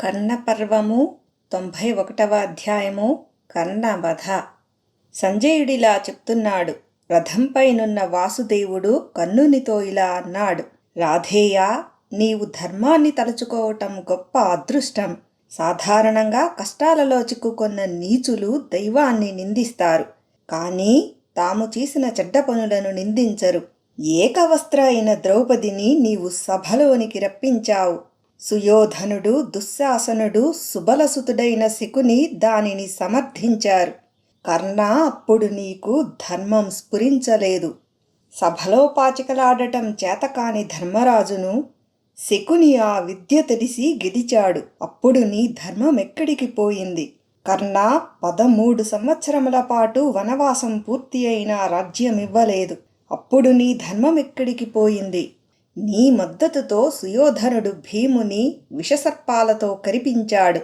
కర్ణపర్వము తొంభై ఒకటవ అధ్యాయము కర్ణవధ. సంజయుడిలా చెప్తున్నాడు రథంపైనున్న వాసుదేవుడు కన్నునితో ఇలా అన్నాడు రాధేయ నీవు ధర్మాన్ని తలుచుకోవటం గొప్ప అదృష్టం. సాధారణంగా కష్టాలలో చిక్కుకున్న నీచులు దైవాన్ని నిందిస్తారు. కానీ తాము చేసిన చెడ్డ పనులను నిందించరు. ఏకవస్త్ర అయిన ద్రౌపదిని నీవు సభలోనికి రప్పించావు. సుయోధనుడు దుశ్శాసనుడు సుబలసుతుడైన శకుని దానిని సమర్థించారు. కర్ణ అప్పుడు నీకు ధర్మం స్ఫురించలేదు. సభలో పాచికలాడటం చేతకాని ధర్మరాజును శకుని ఆ విద్య తెలిసి గెలిచాడు అప్పుడు నీ ధర్మం ఎక్కడికి పోయింది? కర్ణ పదమూడు సంవత్సరముల పాటు వనవాసం పూర్తి అయిన రాజ్యమివ్వలేదు. అప్పుడు నీ ధర్మం ఎక్కడికి పోయింది? నీ మద్దతుతో సుయోధనుడు భీముని విషసర్పాలతో కరిపించాడు.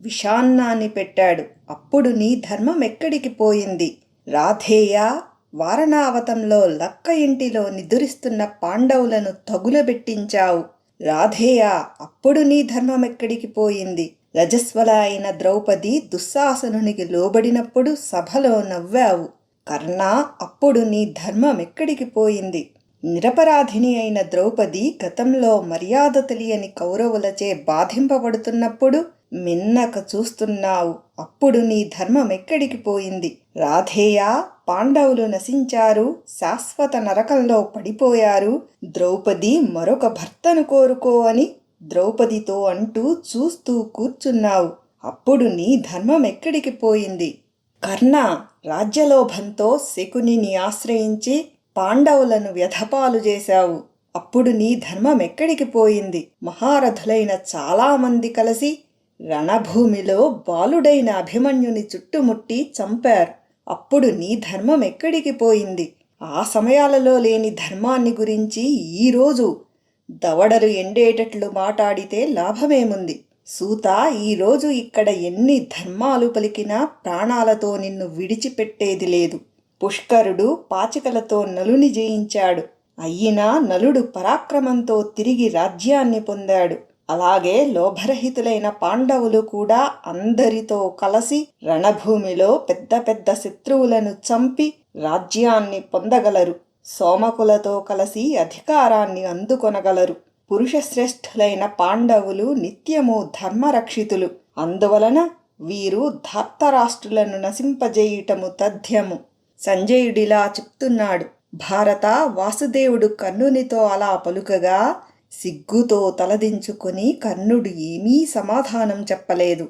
విషాన్నాన్ని పెట్టాడు. అప్పుడు నీ ధర్మం ఎక్కడికి పోయింది? రాధేయ వారణావతంలో లక్క ఇంటిలో నిదురిస్తున్న పాండవులను తగులబెట్టించావు. రాధేయ అప్పుడు నీ ధర్మం ఎక్కడికి పోయింది? రజస్వల అయిన ద్రౌపది దుస్సాసనునికి లోబడినప్పుడు సభలో నవ్వావు. కర్ణ అప్పుడు నీ ధర్మం ఎక్కడికి పోయింది? నిరపరాధిని అయిన ద్రౌపది గతంలో మర్యాద తెలియని కౌరవులచే బాధింపబడుతున్నప్పుడు మిన్నక చూస్తున్నావు అప్పుడు నీ ధర్మం ఎక్కడికి పోయింది? రాధేయ పాండవులు నశించారు శాశ్వత నరకంలో పడిపోయారు ద్రౌపది మరొక భర్తను కోరుకో అని ద్రౌపదితో అంటూ చూస్తూ కూర్చున్నావు అప్పుడు నీ ధర్మం ఎక్కడికి పోయింది? కర్ణ రాజ్యలోభంతో శకునిని ఆశ్రయించి పాండవులను వ్యధపాలు చేశావు. అప్పుడు నీ ధర్మం ఎక్కడికి పోయింది? మహారథులైన చాలామంది కలిసి రణభూమిలో బాలుడైన అభిమన్యుని చుట్టుముట్టి చంపారు. అప్పుడు నీ ధర్మం ఎక్కడికి పోయింది? ఆ సమయాలలో లేని ధర్మాన్ని గురించి ఈరోజు దవడలు ఎండేటట్లు మాట్లాడితే లాభమేముంది? సూత ఈరోజు ఇక్కడ ఎన్ని ధర్మాలు పలికినా ప్రాణాలతో నిన్ను విడిచిపెట్టేది లేదు. పుష్కరుడు పాచికలతో నలుని జయించాడు. అయినా నలుడు పరాక్రమంతో తిరిగి రాజ్యాన్ని పొందాడు. అలాగే లోభరహితులైన పాండవులు కూడా అందరితో కలిసి రణభూమిలో పెద్ద పెద్ద శత్రువులను చంపి రాజ్యాన్ని పొందగలరు. సోమకులతో కలిసి అధికారాన్ని అందుకొనగలరు. పురుషశ్రేష్ఠులైన పాండవులు నిత్యము ధర్మరక్షితులు. అందువలన వీరు ధార్తరాష్ట్రులను నశింపజేయుటము తథ్యము. సంజయుడిలా చెప్తున్నాడు. భారత వాసుదేవుడు కర్ణునితో అలా పలుకగా సిగ్గుతో తలదించుకొని కర్ణుడు ఏమీ సమాధానం చెప్పలేదు.